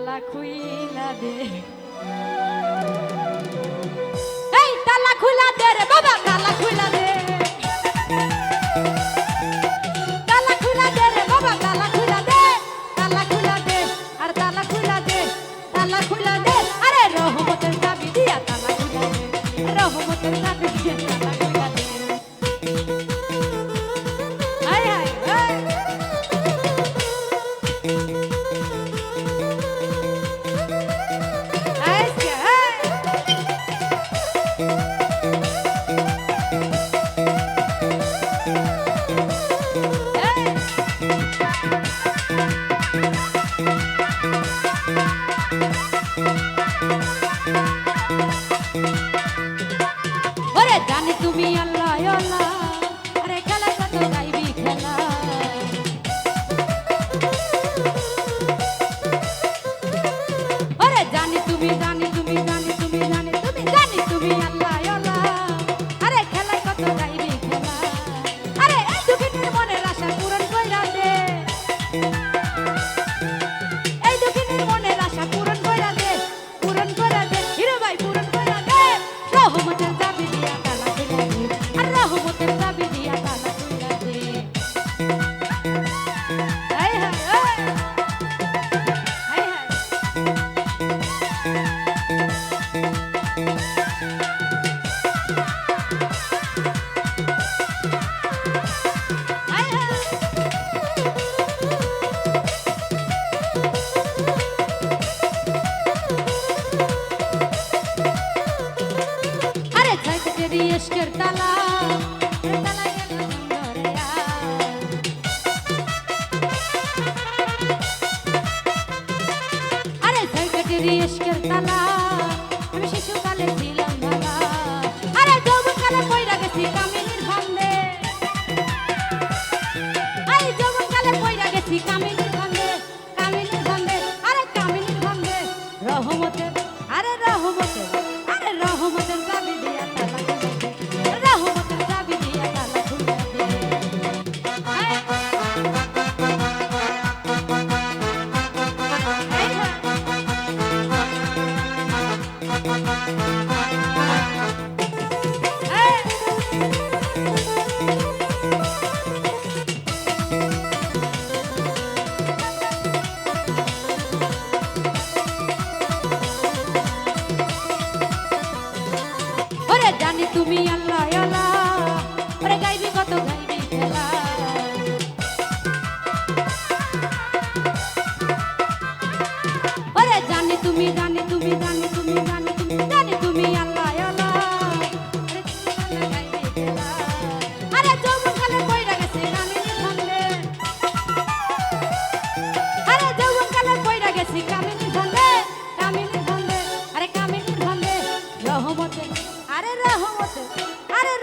তালা খুইলা দে। এই তালা খুলা দে রে বাবা ওরে জানি তুমি আল্লাহ আল্লাহ। যদি ইস্কের তালা আরে সাইকেটের ইস্কের তালা।